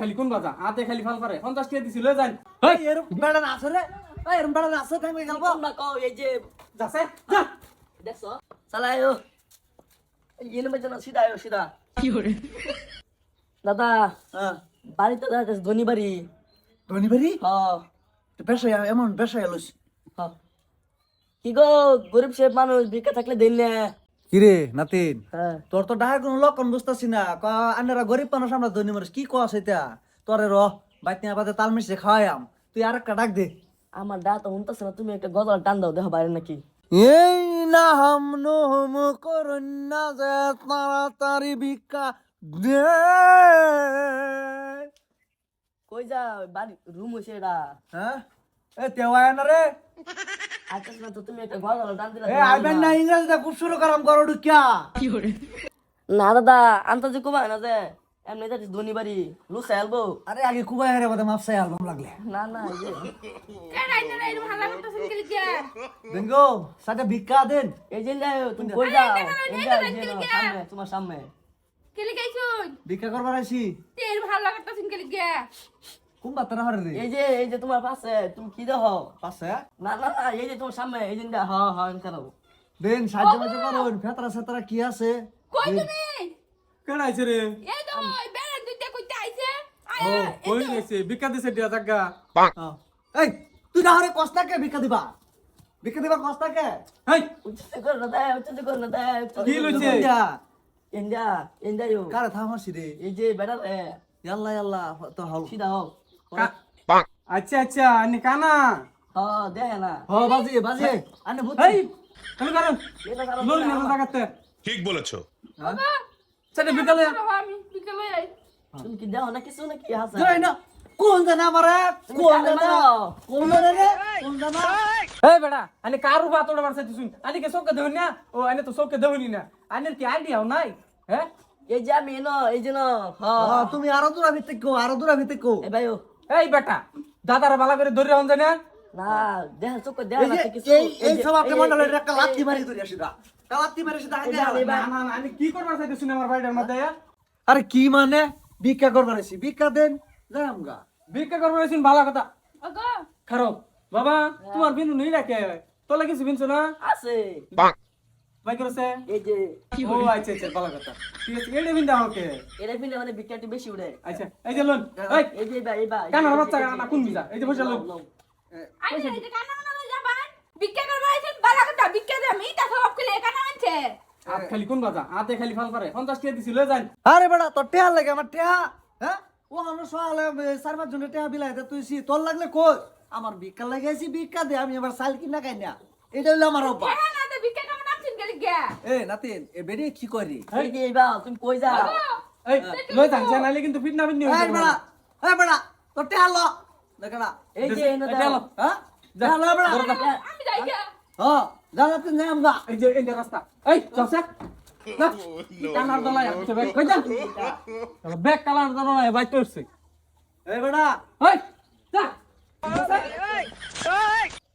খালি কোন বাজা আতে খালি ফাল পারে। পঞ্চাশ টাকা দিছিল যান। হেই! এরম বেড়া নাচো রে? এই এরম বেড়া নাচো টাইম হয়ে গেল তোমরা কও এই যে যাচ্ছে যা। দেখছ? চালায়ো। ইয়ে নেবে না সিধা আয়ো সিধা। দাদা হ্যাঁ। বাড়িতে দেখা যাচ্ছে ধনী বাড়ি ধনী বাড়ি হ পেশায় এমন পেশায় এলোস হ। কি গো গরিব সে মানুষ ভিক্ষা থাকলে দিন না। কিরে নাতিন? হ্যাঁ। তোর তো ডাহার কোনো লক্ষণ বুঝতেছি না। ক আন্নারা গরিব মানুষ আমরা ধনী মানুষ কি কস এটা? তোরে র বাইতে আপাতে তাল মিশে খাওয়াইয়াম তুই আর একটা ডাক দে। আমার ডা তো শুনতেছে না তুমি একটা গজল টান দাও দেখো বাইরে নাকি। এই না হাম নহম করুন না যে তাড়াতাড়ি ভিক্ষা দে। কই যা বাড়ি রুম হইছে এটা। হ্যাঁ? এ তেওয়ায় না রে। না তো তুমি একটা গজল টান দিলা এ আইবেন না দাদা আন্তাজি না যে এমনি ধনী বাড়ি লুসা এলবো আরে আগে কুবাই হারে বাদে মাপসাই অ্যালবাম লাগলে। না না বেঙ্গো সাথে ভিক্ষা দেন। এই যে তুমি কই যাও সামনে তোমার সামনে। কেলি গাইছুন। ভিক্ষা করবার আছি তেল ভালো লাগাতাছিন কেলি গে কোন বাতরা হরে রে? এই যে এই যে তোমার পাশে তুমি কি দেখো? পাশে? না না না এই যে তোমার সামনে এই যে হ হ করো দেন সাহায্য মাঝে করুন ফেতরা সেতরা কি আছে? কই তুমি? কেন আইছে রে? এই তো ওই বেড়ান দুইটা কইতে আইছে। আয় কই গেছে ভিক্ষা দিছে দিয়া জাগা এই তুই না হরে কস্তাকে ভিক্ষা দিবা? ভিক্ষা দিবা কস্তাকে হেই। উচ্চ কর না দে উচ্চ কর না দে কি লইছে? ইন্ডিয়া। ইন্ডিয়া ইউ। কারে থামাসি রে? এই যে বেড়া এ। ইয়াল্লা ইয়াল্লা তো হাল সিধা কা- আচ্ছা আচ্ছা আনি কানা। হ দেখে না হ বাজি বাজি। আনে ভূত। হেই তুমি কারণ লোন না জাগাতে ঠিক বলেছ। সেটা বিকালে আমি বিকেলে আই তুমি কি দেখো না কিছু নাকি হাসা জয় না। কোন জানা মারে কোন জানা কোন জানা রে? কোন জানা এই বেটা আনি কারু বাত ওড়া মারছে তুই আনি কে সৌকে দেহনি না। ও আনি তো সৌকে দেহনি না আনি কি আইডিয়াও নাই? হ্যাঁ? এই যে আমি এই যে ন হ্যাঁ, তুমি আরও দূরা ভিতরে কো আরও দূরা ভিতরে কো। এ ভাই ও। এই বেটা দাদারা বালা করে ধরে হন না না দেখ চোখ দেখ না কিছু। এই এই সব আপনি মন্ডলের একটা লাত্তি মারি ধরে আসিরা লাত্তি মারি সেটা আগে না না না আমি কি করবার চাইতেছি আমার বাড়ির মধ্যে আরে কি মানে? ভিক্ষা করবার আইছি। ভিক্ষা দেন ভিক্ষা করবার আইছিন ভালো কথা। খারাপ। বাবা তোমার বিনু নেই রাখে তোলা কিছু বিনছো না? আছে। ভাই করেছে এই যে ও আচ্ছা আচ্ছা ভালো কথা। ঠিক আছে এটা বিন্দা আমাকে। এরা ফিলে মানে বিক্রিয়াটি বেশি উড়ে। আচ্ছা এই যে লোন এই। এই যে ভাই এই ভাই কানার বাচ্চা না কোন বিজা? এই যে বসে লোন। আই এই যে কানা কানা যাবান বিক্কা করবা আইছেন বালা কথা বিক্কা দে আমি সব কইলে কানা আনছে আত খালি কোন বাজা? আতে খালি ফাল পারে পঞ্চাশ টাকা দিছিল যান। আরে বেটা তোর টেহা লাগে আমার টেহা হ্যাঁ? ও আমার সকালে চার পাঁচ জনের টেহা বিলাই দে তুই সি তোর লাগলে কই আমার ভিক্ষা লাগাইছি ভিক্ষা দে আমি এবার সাইল কিনা খাই না। এটা হইল আমার অভ্যাস হ্যাঁ না তো বিক্কা কেমন আনছেন কেলি গে এ নাতিন এ বেডি কি করি? এই যে ভাই তুমি কই যাও? এই লই যান জানালে কিন্তু ফিটনা ফিটনি এই বেড়া এই বেড়া তোর টেহা ল। এই যে এনে এটা হ্যাঁ? দেখা ল আমি যাই গে। হ্যাঁ জানা তুই নেই আমগা এই যে এই রাস্তা। এই চলছে না কানার দলাই আছে ব্যাগ কই যা। ব্যাগ কালার দলাই বাইক করছে এই বেড়া। এই যা।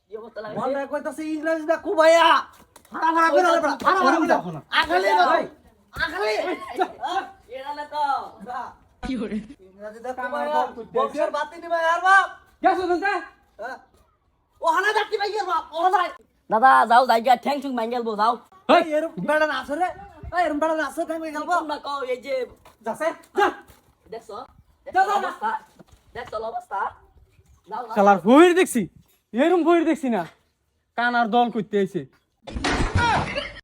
কি অবস্থা লাগে মনে কইতাছে ইংরেজি দা কুবাইয়া হারা হারা করে বেড়া হারা হারা করে আগালি না। এরা না তো। ইংরেজি দা কুবাইয়া বক্সের বাতি নিবা আর বাপ। গেছো দন্তা? ও হানা আর বাপ ও ভাই দাদা যাও যাই গিয়া ঠ্যাং ঠুং বো যাও। এই এরম বেড়া না আছে এই এরম বেড়া না আছে টাইম গেল তোমরা কও এই যে দেখছ? অবস্থা? অবস্থা? শালার এরম ভুইর দেখছি না। কানার দল করতে আইছে।